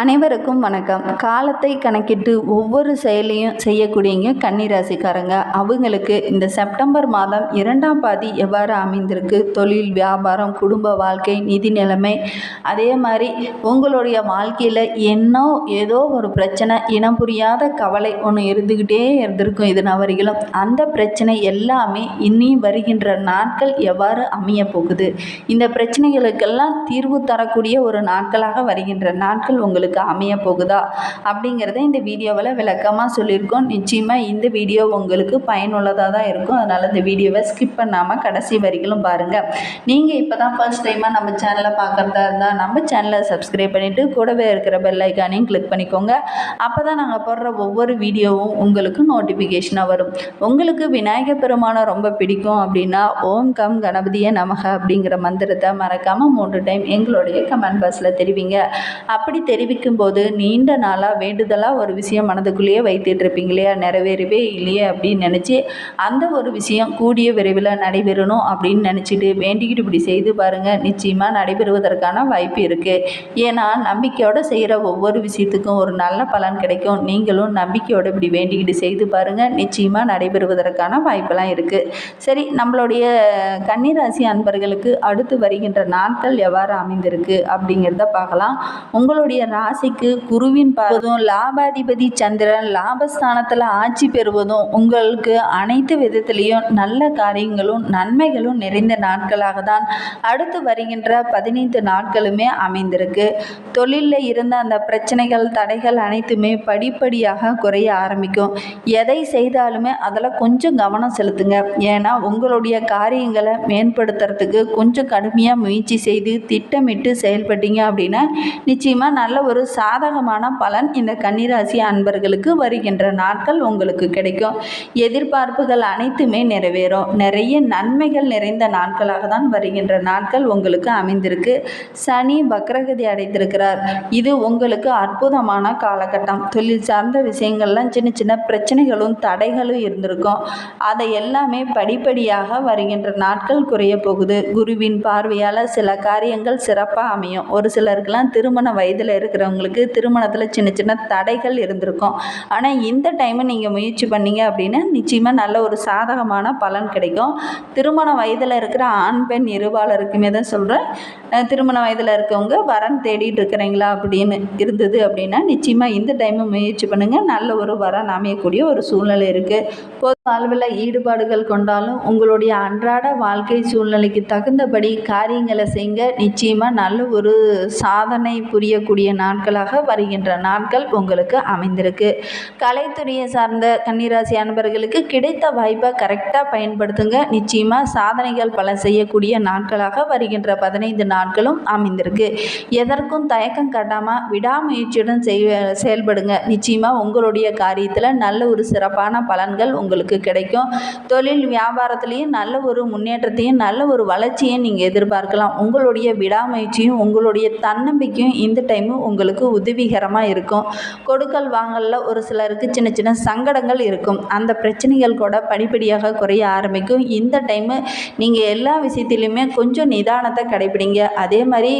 அனைவருக்கும் வணக்கம். காலத்தை கணக்கிட்டு ஒவ்வொரு செயலையும் செய்யக்கூடியவங்க கன்னிராசிக்காரங்க. அவங்களுக்கு இந்த செப்டம்பர் மாதம் இரண்டாம் பாதி எவ்வாறு அமைந்திருக்கு? தொழில் வியாபாரம் குடும்ப வாழ்க்கை நிதி நிலைமை. அதே மாதிரி உங்களுடைய வாழ்க்கையில் என்ன ஏதோ ஒரு பிரச்சனை இனம் புரியாத கவலை ஒன்று இருந்துக்கிட்டே இருந்திருக்கும் இது நான் வரையிலும் அந்த பிரச்சனை எல்லாமே இனி வருகின்ற நாட்கள் எவ்வாறு அமைய போகுது? இந்த பிரச்சனைகளுக்கெல்லாம் தீர்வு தரக்கூடிய ஒரு நாட்களாக வருகின்ற நாட்கள் உங்களுக்கு அமைய போகுதா அப்படிங்கிறத இந்த வீடியோவில் விளக்கமாக சொல்லியிருக்கோம். நிச்சயமாக இந்த வீடியோ உங்களுக்கு பயனுள்ளதாக தான் இருக்கும். அதனால் இந்த வீடியோவை ஸ்கிப் பண்ணாமல் கடைசி வரைக்கும் பாருங்கள் நீங்கள் இப்போ தான் ஃபர்ஸ்ட் டைமாக நம்ம சேனலை பார்க்குறதா இருந்தால் நம்ம சேனலை சப்ஸ்கிரைப் பண்ணிவிட்டு கூடவே இருக்கிற பெல் ஐக்கானையும் கிளிக் பண்ணிக்கோங்க. அப்போ தான் நாங்கள் போடுற ஒவ்வொரு வீடியோவும் உங்களுக்கு நோட்டிஃபிகேஷனாக வரும். உங்களுக்கு விநாயகர் பெருமானை ரொம்ப பிடிக்கும் அப்படின்னா ஓம் கம் கணபதியே நமக அப்படிங்கிற மந்திரத்தை மறக்காமல் மூன்று டைம் எங்களுடைய கமெண்ட் பாக்ஸில் தெரிவிங்க. அப்படி தெரிவி போது நீண்ட நாளாக வேண்டுதலாக ஒரு விஷயம் மனதுக்குள்ளேயே வைத்துட்டு இருப்பீங்க இல்லையா நிறைவேறவே இல்லையே அப்படின்னு நினச்சி அந்த ஒரு விஷயம் கூடிய விரைவில் நடைபெறணும் அப்படின்னு நினச்சிட்டு வேண்டிக்கிட்டு இப்படி செய்து பாருங்கள் நிச்சயமாக நடைபெறுவதற்கான வாய்ப்பு இருக்குது ஏன்னா நம்பிக்கையோடு செய்கிற ஒவ்வொரு விஷயத்துக்கும் ஒரு நல்ல பலன் கிடைக்கும். நீங்களும் நம்பிக்கையோடு இப்படி வேண்டிக்கிட்டு செய்து பாருங்கள் நிச்சயமாக நடைபெறுவதற்கான வாய்ப்பெல்லாம் இருக்குது சரி நம்மளுடைய கன்னிராசி அன்பர்களுக்கு அடுத்து வருகின்ற நாட்கள் எவ்வாறு அமைந்திருக்கு அப்படிங்கிறத பார்க்கலாம். உங்களுடைய ராசிக்கு குருவின் பார்வதும் லாபாதிபதி சந்திரன் லாபஸ்தானத்தில் ஆட்சி பெறுவதும் உங்களுக்கு அனைத்து விதத்திலையும் நல்ல காரியங்களும் நன்மைகளும் நிறைந்த நாட்களாக தான் அடுத்து வருகின்ற பதினைந்து நாட்களுமே அமைந்திருக்கு. தொழிலில் இருந்த அந்த பிரச்சனைகள் தடைகள் அனைத்துமே படிப்படியாக குறைய ஆரம்பிக்கும். எதை செய்தாலுமே அதில் கொஞ்சம் கவனம் செலுத்துங்க. ஏன்னா உங்களுடைய காரியங்களை மேம்படுத்துறதுக்கு கொஞ்சம் கடுமையாக முயற்சி செய்து திட்டமிட்டு செயல்பட்டீங்க அப்படின்னா நிச்சயமாக நல்ல ஒரு சாதகமான பலன் இந்த கன்னிராசி அன்பர்களுக்கு வருகின்ற நாட்கள் உங்களுக்கு கிடைக்கும். எதிர்பார்ப்புகள் அனைத்துமே நிறைவேறும். நிறைய நன்மைகள் நிறைந்த நாட்களாக தான் வருகின்ற நாட்கள் உங்களுக்கு அமைந்திருக்கு. சனி வக்ரகதி அடைத்திருக்கிறார் இது உங்களுக்கு அற்புதமான காலகட்டம். தொழில் சார்ந்த விஷயங்கள்லாம் சின்ன சின்ன பிரச்சனைகளும் தடைகளும் இருந்திருக்கும். அதை எல்லாமே படிப்படியாக வருகின்ற நாட்கள் குறைய போகுது. குருவின் பார்வையால் சில காரியங்கள் சிறப்பாக அமையும். ஒரு சிலருக்கெல்லாம் திருமண வயதில் இருக்கிற இருக்கிறவங்களுக்கு திருமணத்தில் சின்ன சின்ன தடைகள் இருந்திருக்கும். ஆனால் இந்த டைமை நீங்கள் முயற்சி பண்ணீங்க அப்படின்னா நிச்சயமாக நல்ல ஒரு சாதகமான பலன் கிடைக்கும். திருமண வயதில் இருக்கிற ஆண் பெண் இருபாலருக்குமே தான் சொல்கிறேன் திருமண வயதில் இருக்கவங்க வரன் தேடிட்டு இருக்கிறீங்களா அப்படின்னு இருந்தது அப்படின்னா நிச்சயமாக இந்த டைமை முயற்சி பண்ணுங்கள் நல்ல ஒரு வரன் அமையக்கூடிய ஒரு சூழ்நிலை இருக்குது பொது வாழ்வில் ஈடுபாடுகள் கொண்டாலும் உங்களுடைய அன்றாட வாழ்க்கை சூழ்நிலைக்கு தகுந்தபடி காரியங்களை செய்யுங்க நிச்சயமாக நல்ல ஒரு சாதனை புரியக்கூடிய நாட்களாக வருகின்ற நாட்கள் உங்களுக்கு அமைந்திருக்கு. கலைத்துறையை சார்ந்த கன்னிராசி அன்பர்களுக்கு கிடைத்த வாய்ப்பை கரெக்டாக பயன்படுத்துங்க. நிச்சயமாக சாதனைகள் பல செய்யக்கூடிய நாட்களாக வருகின்ற பதினைந்து நாட்களும் அமைந்திருக்கு. எதற்கும் தயக்கம் காட்டாமல் விடாமுயற்சியுடன் செய் செயல்படுங்க. நிச்சயமாக உங்களுடைய காரியத்தில் நல்ல ஒரு சிறப்பான பலன்கள் உங்களுக்கு கிடைக்கும். தொழில் வியாபாரத்துலேயும் நல்ல ஒரு முன்னேற்றத்தையும் நல்ல ஒரு வளர்ச்சியும் நீங்கள் எதிர்பார்க்கலாம். உங்களுடைய விடாமுயற்சியும் உங்களுடைய தன்னம்பிக்கையும் இந்த டைமு உங்களுக்கு உதவிகரமாக இருக்கும். கொடுக்கல் வாங்கலில் ஒரு சிலருக்கு சின்ன சின்ன சங்கடங்கள் இருக்கும். அந்த பிரச்சனைகள் கூட படிப்படியாக குறைய ஆரம்பிக்கும். இந்த டைமு நீங்கள் எல்லா விஷயத்திலையுமே கொஞ்சம் நிதானத்தை கடைபிடிங்க. அதே மாதிரி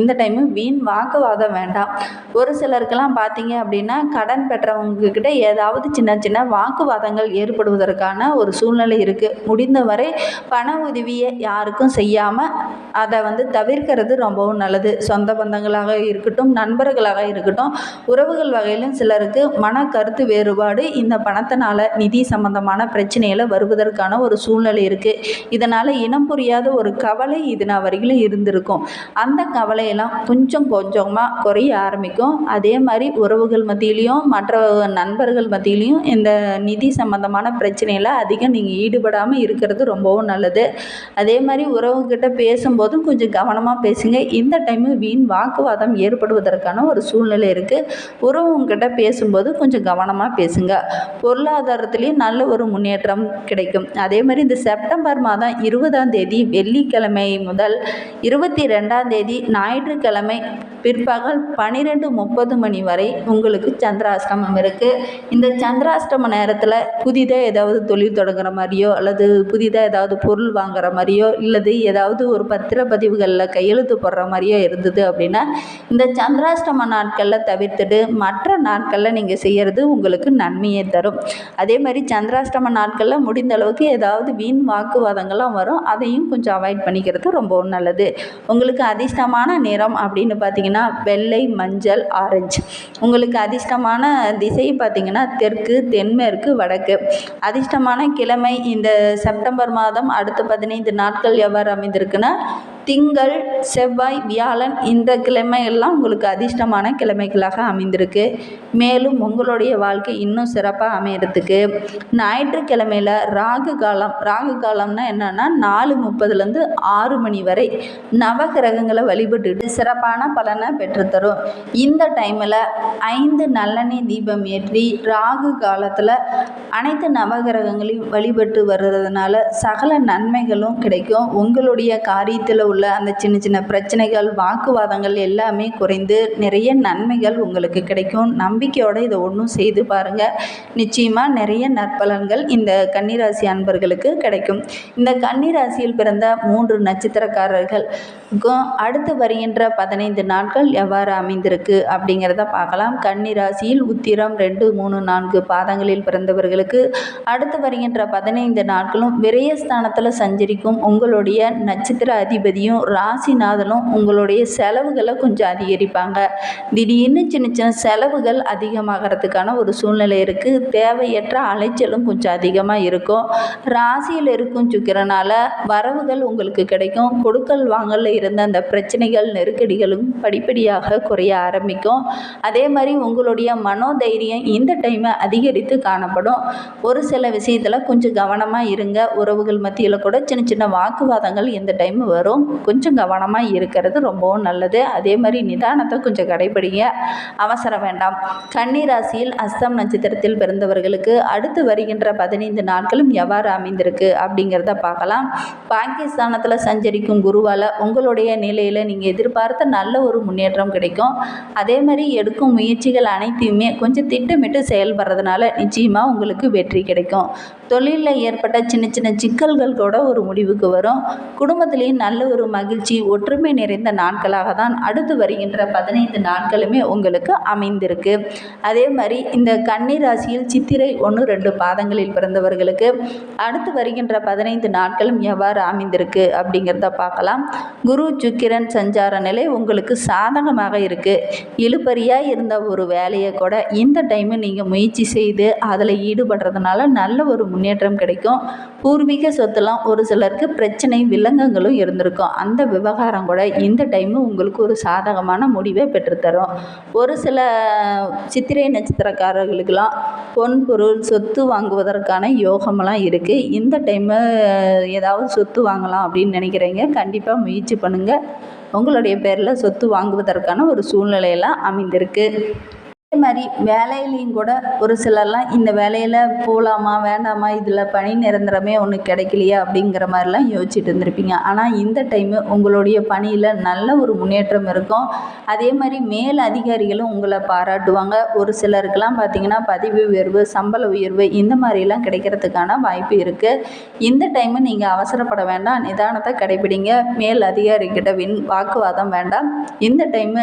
இந்த டைமு வீண் வாக்குவாதம் வேண்டாம். ஒரு சிலருக்கெல்லாம் பார்த்தீங்க அப்படின்னா கடன் பெற்றவங்கக்கிட்ட ஏதாவது சின்ன சின்ன வாக்குவாதங்கள் ஏற்படுவதற்கான ஒரு சூழ்நிலை இருக்குது முடிந்தவரை பண உதவியை யாருக்கும் செய்யாமல் அதை வந்து தவிர்க்கிறது ரொம்பவும் நல்லது. சொந்த பந்தங்களாக இருக்கட்டும் நண்பர்களாக இருக்கட்டும் உறவுகள் வகையிலும் சிலருக்கு மன கருத்து வேறுபாடு இந்த பணத்தினால நிதி சம்பந்தமான பிரச்சனையில் வருவதற்கான ஒரு சூழ்நிலை இருக்குது இதனால் இனம் புரியாத ஒரு கவலை இது நான் வரையிலும் இருந்திருக்கும். அந்த கவலையெல்லாம் கொஞ்சம் கொஞ்சமாக குறைய ஆரம்பிக்கும். அதே மாதிரி உறவுகள் மத்தியிலையும் மற்ற நண்பர்கள் மத்தியிலையும் இந்த நிதி சம்பந்தமான பிரச்சனையில் அதிகம் நீங்கள் ஈடுபடாமல் இருக்கிறது ரொம்பவும் நல்லது. அதே மாதிரி உறவுகிட்ட பேசும்போதும் கொஞ்சம் கவனமாக பேசுங்க. இந்த டைமு வீண் வாக்குவாதம் ஏற்படுவதற்கான ஒரு சூழ்நிலை இருக்குது உறவுங்கிட்ட பேசும்போது கொஞ்சம் கவனமாக பேசுங்க. பொருளாதாரத்துலேயும் நல்ல ஒரு முன்னேற்றம் கிடைக்கும். அதே மாதிரி இந்த செப்டம்பர் மாதம் இருபதாம் தேதி வெள்ளிக்கிழமை முதல் இருபத்தி ரெண்டாம் தேதி ஞாயிற்றுக்கிழமை பிற்பகல் பன்னிரெண்டு முப்பது மணி வரை உங்களுக்கு சந்திராஷ்டமம் இருக்குது இந்த சந்திராஷ்டம நேரத்தில் புதிதாக ஏதாவது தொழில் தொடங்குற மாதிரியோ அல்லது புதிதாக ஏதாவது பொருள் வாங்குற மாதிரியோ இல்லது ஏதாவது ஒரு பத்திரப்பதிவுகளில் கையெழுத்து போடுற மாதிரியோ இருந்தது அப்படின்னா இந்த சந்திராஷ்டம நாட்களில் தவிர்த்துட்டு மற்ற நாட்களில் நீங்கள் செய்கிறது உங்களுக்கு நன்மையை தரும். அதே மாதிரி சந்திராஷ்டம நாட்களில் முடிந்த அளவுக்கு ஏதாவது வீண் வாக்குவாதங்கள்லாம் வரும். அதையும் கொஞ்சம் அவாய்ட் பண்ணிக்கிறது ரொம்பவும் நல்லது. உங்களுக்கு அதிர்ஷ்டமான நிறம் அப்படின்னு பார்த்தீங்கன்னா வெள்ளை மஞ்சள் ஆரஞ்சு. உங்களுக்கு அதிர்ஷ்டமான திசை பார்த்தீங்கன்னா தெற்கு தென்மேற்கு வடக்கு. அதிர்ஷ்டமான கிழமை இந்த செப்டம்பர் மாதம் அடுத்த பதினைந்து நாட்கள் எவ்வாறு அமைந்திருக்குன்னா திங்கள் செவ்வாய் வியாழன் இந்த கிழமையெல்லாம் உங்களுக்கு அதிர்ஷ்டமான கிழமைகளாக அமைந்திருக்கு. மேலும் உங்களுடைய வாழ்க்கை இன்னும் சிறப்பாக அமையறதுக்கு. ஞாயிற்றுக்கிழமையில் ராகு காலம். ராகு காலம்னா என்னென்னா நாலு முப்பதுலேருந்து ஆறு மணி வரை நவகிரகங்களை வழிபட்டுட்டு சிறப்பான பலனை பெற்றுத்தரும். இந்த டைமில் ஐந்து நல்லெண்ணெய் தீபம் ஏற்றி ராகு காலத்தில் அனைத்து நவகிரகங்களையும் வழிபட்டு வர்றதுனால சகல நன்மைகளும் கிடைக்கும். உங்களுடைய காரியத்தில் உள்ள அந்த சின்ன சின்ன பிரச்சனைகள் வாக்குவாதங்கள் எல்லாமே குறைந்து நிறைய நன்மைகள் உங்களுக்கு கிடைக்கும். நம்பிக்கையோடு இதை ஒன்றும் செய்து பாருங்கள் நிச்சயமாக நிறைய நற்பலன்கள் இந்த கன்னிராசி அன்பர்களுக்கு கிடைக்கும். இந்த கன்னிராசியில் பிறந்த மூன்று நட்சத்திரக்காரர்களுக்கும் அடுத்து வருகின்ற பதினைந்து நாட்கள் எவ்வாறு அமைந்திருக்கு அப்படிங்கிறத பார்க்கலாம். கன்னிராசியில் உத்திரம் ரெண்டு மூணு நான்கு பாதங்களில் பிறந்தவர்களுக்கு அடுத்து வருகின்ற பதினைந்து நாட்களும் விரயஸ்தானத்தில் சஞ்சரிக்கும் உங்களுடைய நட்சத்திர அதிபதி அதிபதியும் ராசிநாதனும் உங்களுடைய செலவுகளை கொஞ்சம் அதிகரிப்பாங்க. திடீர்னு சின்ன சின்ன செலவுகள் அதிகமாகிறதுக்கான ஒரு சூழ்நிலை இருக்குது தேவையற்ற அலைச்சலும் கொஞ்சம் அதிகமாக இருக்கும். ராசியில் இருக்கும் சுக்கிறனால வரவுகள் உங்களுக்கு கிடைக்கும். கொடுக்கல் வாங்கலில் இருந்த அந்த பிரச்சனைகள் நெருக்கடிகளும் படிப்படியாக குறைய ஆரம்பிக்கும். அதே மாதிரி உங்களுடைய மனோதைரியம் இந்த டைமை அதிகரித்து காணப்படும். ஒரு சில விஷயத்தில் கொஞ்சம் கவனமாக இருங்க. உறவுகள் மத்தியில் கூட சின்ன சின்ன வாக்குவாதங்கள் இந்த டைம் வரும். கொஞ்சம் கவனமாக இருக்கிறது ரொம்பவும் நல்லது. அதே மாதிரி நிதானத்தை கொஞ்சம் கடைபிடிங்க. அவசரம் வேண்டாம். கன்னிராசியில் அஸ்தம் நட்சத்திரத்தில் பிறந்தவர்களுக்கு அடுத்து வருகின்ற பதினைந்து நாட்களும் எவ்வாறு அமைந்திருக்கு அப்படிங்கிறத பார்க்கலாம். பாகிஸ்தானத்தில் சஞ்சரிக்கும் குருவால் உங்களுடைய நிலையில் நீங்கள் எதிர்பார்த்த நல்ல ஒரு முன்னேற்றம் கிடைக்கும். அதே மாதிரி எடுக்கும் முயற்சிகள் அனைத்தையுமே கொஞ்சம் திட்டமிட்டு செயல்படுறதுனால நிச்சயமாக உங்களுக்கு வெற்றி கிடைக்கும். தொழிலில் ஏற்பட்ட சின்ன சின்ன சிக்கல்கள் கூட ஒரு முடிவுக்கு வரும். குடும்பத்திலேயும் நல்ல ஒரு ஒரு மகிழ்ச்சி ஒற்றுமை நிறைந்த நாட்களாக தான் அடுத்து வருகின்ற பதினைந்து நாட்களுமே உங்களுக்கு அமைந்திருக்கு. அதே மாதிரி இந்த கன்னி ராசியில் சித்திரை ஒன்று ரெண்டு பாதங்களில் பிறந்தவர்களுக்கு அடுத்து வருகின்ற பதினைந்து நாட்களும் எவ்வாறு அமைந்திருக்கு அப்படிங்கிறத பார்க்கலாம். குரு சுக்கிரன் சஞ்சார நிலை உங்களுக்கு சாதகமாக இருக்குது இழுபறியாக இருந்த ஒரு வேலையை கூட இந்த டைமு நீங்கள் முயற்சி செய்து அதில் ஈடுபடுறதுனால நல்ல ஒரு முன்னேற்றம் கிடைக்கும். பூர்வீக சொத்துலாம் ஒரு சிலருக்கு பிரச்சனை வில்லங்கங்களும் இருந்திருக்கும். அந்த விவகாரம் கூட இந்த டைமு உங்களுக்கு ஒரு சாதகமான முடிவை பெற்றுத்தரும். ஒரு சில சித்திரை நட்சத்திரக்காரர்களுக்கெல்லாம் பொன் பொருள் சொத்து வாங்குவதற்கான யோகமெல்லாம் இருக்குது இந்த டைமு ஏதாவது சொத்து வாங்கலாம் அப்படின்னு நினைக்கிறீங்க கண்டிப்பாக முயற்சி பண்ணுங்கள் உங்களுடைய பேரில் சொத்து வாங்குவதற்கான ஒரு சூழ்நிலையெல்லாம் அமைந்திருக்கு. அதே மாதிரி வேலையிலையும் கூட ஒரு சிலர்லாம் இந்த வேலையில் போகலாமா வேண்டாமா இதில் பணி நிரந்தரமே ஒன்று கிடைக்கலையா அப்படிங்கிற மாதிரிலாம் யோசிச்சுட்டு இருந்திருப்பீங்க. ஆனால் இந்த டைமு உங்களுடைய பணியில் நல்ல ஒரு முன்னேற்றம் இருக்கும். அதே மாதிரி மேல் அதிகாரிகளும் உங்களை பாராட்டுவாங்க. ஒரு சிலருக்கெல்லாம் பார்த்தீங்கன்னா பதவி உயர்வு சம்பள உயர்வு இந்த மாதிரிலாம் கிடைக்கிறதுக்கான வாய்ப்பு இருக்குது இந்த டைமு நீங்கள் அவசரப்பட வேண்டாம் நிதானத்தை கடைபிடிங்க. மேல் அதிகாரிகிட்ட வின் வாக்குவாதம் வேண்டாம். இந்த டைமு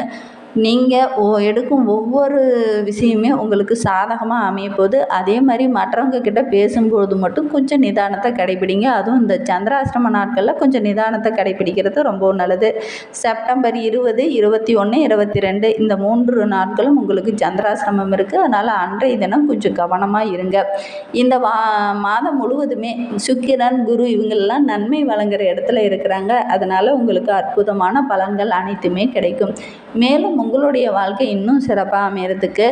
நீங்கள் ஓ எடுக்கும் ஒவ்வொரு விஷயமே உங்களுக்கு சாதகமாக அமையப்போகுது. அதே மாதிரி மற்றவங்க கிட்ட பேசும்போது மட்டும் கொஞ்சம் நிதானத்தை கடைபிடிங்க. அதுவும் இந்த சந்திராசிரம நாட்களில் கொஞ்சம் நிதானத்தை கடைபிடிக்கிறது ரொம்ப நல்லது. செப்டம்பர் இருபது இருபத்தி ஒன்று இருபத்தி ரெண்டு இந்த மூன்று நாட்களும் உங்களுக்கு சந்திராசிரமம் இருக்குது அதனால் அன்றைய தினம் கொஞ்சம் கவனமாக இருங்க. இந்த வா மாதம் முழுவதுமே சுக்கிரன் குரு இவங்கள்லாம் நன்மை வழங்குற இடத்துல இருக்கிறாங்க. அதனால் உங்களுக்கு அற்புதமான பலன்கள் அனைத்துமே கிடைக்கும். மேலும் உங்களுடைய வாழ்க்கை இன்னும் சிறப்பாக அமையறதுக்கு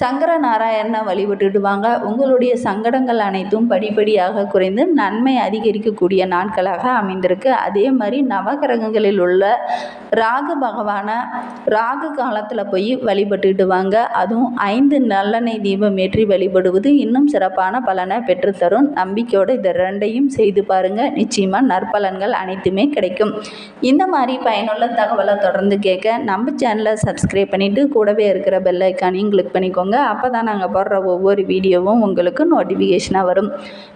சங்கர நாராயணனை வழிபட்டுட்டு வாங்க. உங்களுடைய சங்கடங்கள் அனைத்தும் படிப்படியாக குறைந்து நன்மை அதிகரிக்கக்கூடிய நாட்களாக அமைந்திருக்கு. அதே மாதிரி நவகிரகங்களில் உள்ள ராகு பகவானை ராகு காலத்தில் போய் வழிபட்டுட்டு வாங்க. அதுவும் ஐந்து நல்லெண்ணெய் தீபம் ஏற்றி வழிபடுவது இன்னும் சிறப்பான பலனை பெற்றுத்தரும். நம்பிக்கையோடு இதை ரெண்டையும் செய்து பாருங்கள் நிச்சயமாக நற்பலன்கள் அனைத்துமே கிடைக்கும். இந்த மாதிரி பயனுள்ள தகவலை தொடர்ந்து கேட்க நம்ம சேனலை சப்ஸ்கிரைப் பண்ணிவிட்டு கூடவே இருக்கிற பெல் ஐக்கானையும் கிளிக் பண்ணிக்கோங்க. அப்போ தான் நாங்கள் போடுற ஒவ்வொரு வீடியோவும் உங்களுக்கு நோட்டிஃபிகேஷனாக வரும்.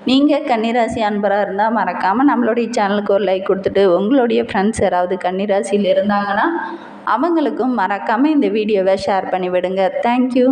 நீங்கள் கன்னிராசி அன்பராக இருந்தால் மறக்காமல் நம்மளுடைய சேனலுக்கு ஒரு லைக் கொடுத்துட்டு உங்களுடைய ஃப்ரெண்ட்ஸ் யாராவது கன்னிராசியில் இருந்தாங்கன்னா அவங்களுக்கும் மறக்காமல் இந்த வீடியோவை ஷேர் பண்ணி விடுங்க தேங்க்யூ